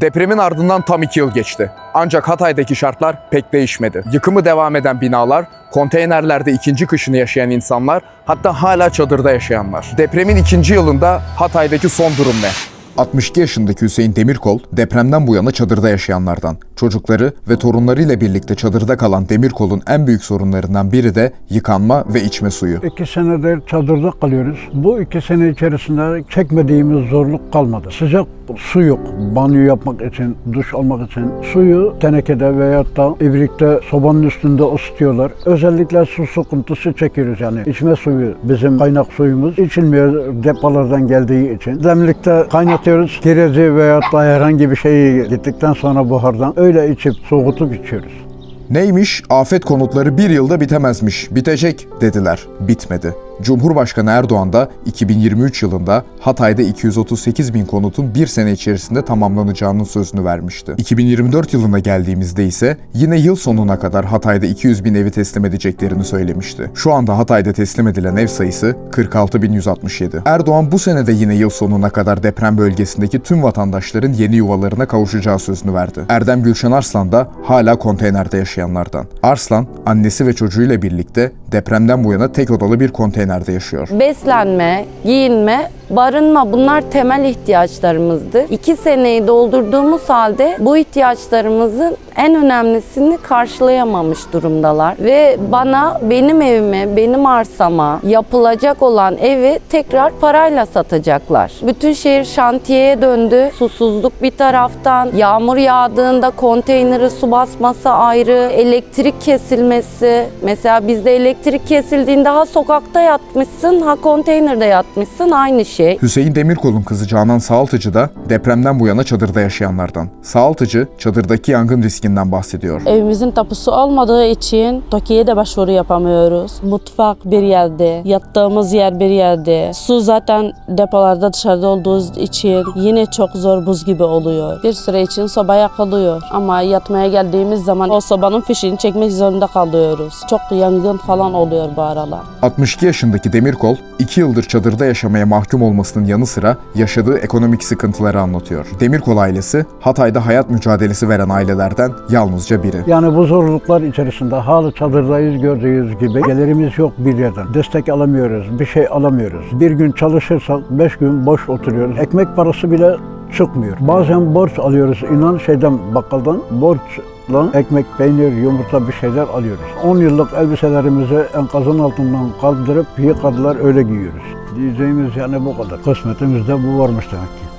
Depremin ardından tam iki yıl geçti. Ancak Hatay'daki şartlar pek değişmedi. Yıkımı devam eden binalar, konteynerlerde ikinci kışını yaşayan insanlar, hatta hala çadırda yaşayanlar. Depremin ikinci yılında Hatay'daki son durum ne? 62 yaşındaki Hüseyin Demirkol, depremden bu yana çadırda yaşayanlardan. Çocukları ve torunlarıyla birlikte çadırda kalan Demirkol'un en büyük sorunlarından biri de yıkanma ve içme suyu. İki senedir çadırda kalıyoruz. Bu iki sene içerisinde çekmediğimiz zorluk kalmadı. Sıcak su yok. Banyo yapmak için, duş almak için. Suyu tenekede veyahut da ibrikte sobanın üstünde ısıtıyorlar. Özellikle su sıkıntısı çekiyoruz yani. İçme suyu bizim kaynak suyumuz. içilmiyor depolardan geldiği için. Demlikte kaynatıyoruz. Kirezi veyahut da herhangi bir şeyi gittikten sonra buhardan öyle içip soğutup içiyoruz. Neymiş? Afet konutları bir yılda bitemezmiş. Bitecek dediler. Bitmedi. Cumhurbaşkanı Erdoğan da 2023 yılında Hatay'da 238 bin konutun bir sene içerisinde tamamlanacağının sözünü vermişti. 2024 yılına geldiğimizde ise yine yıl sonuna kadar Hatay'da 200 bin evi teslim edeceklerini söylemişti. Şu anda Hatay'da teslim edilen ev sayısı 46.167. Erdoğan bu sene de yine yıl sonuna kadar deprem bölgesindeki tüm vatandaşların yeni yuvalarına kavuşacağı sözünü verdi. Erdem Gülşen Arslan da hala konteynerde yaşayanlardan. Arslan, annesi ve çocuğuyla birlikte depremden bu yana tek odalı bir konteynerde yaşıyor. Beslenme, giyinme, barınma bunlar temel ihtiyaçlarımızdı. İki seneyi doldurduğumuz halde bu ihtiyaçlarımızın en önemlisini karşılayamamış durumdalar. Ve bana benim evime, benim arsama yapılacak olan evi tekrar parayla satacaklar. Bütün şehir şantiyeye döndü. Susuzluk bir taraftan, yağmur yağdığında konteyneri su basması ayrı, elektrik kesilmesi. Mesela bizde elektrik kesildiğinde ha sokakta yatmışsın, ha konteynerde yatmışsın aynı şey. Hüseyin Demirkol'un kızı Canan Sağaltıcı da depremden bu yana çadırda yaşayanlardan. Sağaltıcı, çadırdaki yangın riskinden bahsediyor. Evimizin tapusu olmadığı için TOKİ'ye de başvuru yapamıyoruz. Mutfak bir yerde, yattığımız yer bir yerde. Su zaten depolarda dışarıda olduğu için yine çok zor buz gibi oluyor. Bir süre için soba yakılıyor ama yatmaya geldiğimiz zaman o sobanın fişini çekmek zorunda kalıyoruz. Çok yangın falan oluyor bu aralar. 62 yaşındaki Demirkol, 2 yıldır çadırda yaşamaya mahkum olmasının yanı sıra yaşadığı ekonomik sıkıntıları anlatıyor. Demirkol ailesi, Hatay'da hayat mücadelesi veren ailelerden yalnızca biri. Yani bu zorluklar içerisinde hala çadırdayız gördüğünüz gibi. Gelirimiz yok bir yerden. Destek alamıyoruz, bir şey alamıyoruz. Bir gün çalışırsak beş gün boş oturuyoruz. Ekmek parası bile çıkmıyor. Bazen borç alıyoruz. İnan şeyden bakkaldan borçla ekmek, peynir, yumurta bir şeyler alıyoruz. 10 yıllık elbiselerimizi enkazın altından kaldırıp yıkadılar öyle giyiyoruz. Diyeceğimiz yani bu kadar. Kısmetimizde bu varmış demek ki.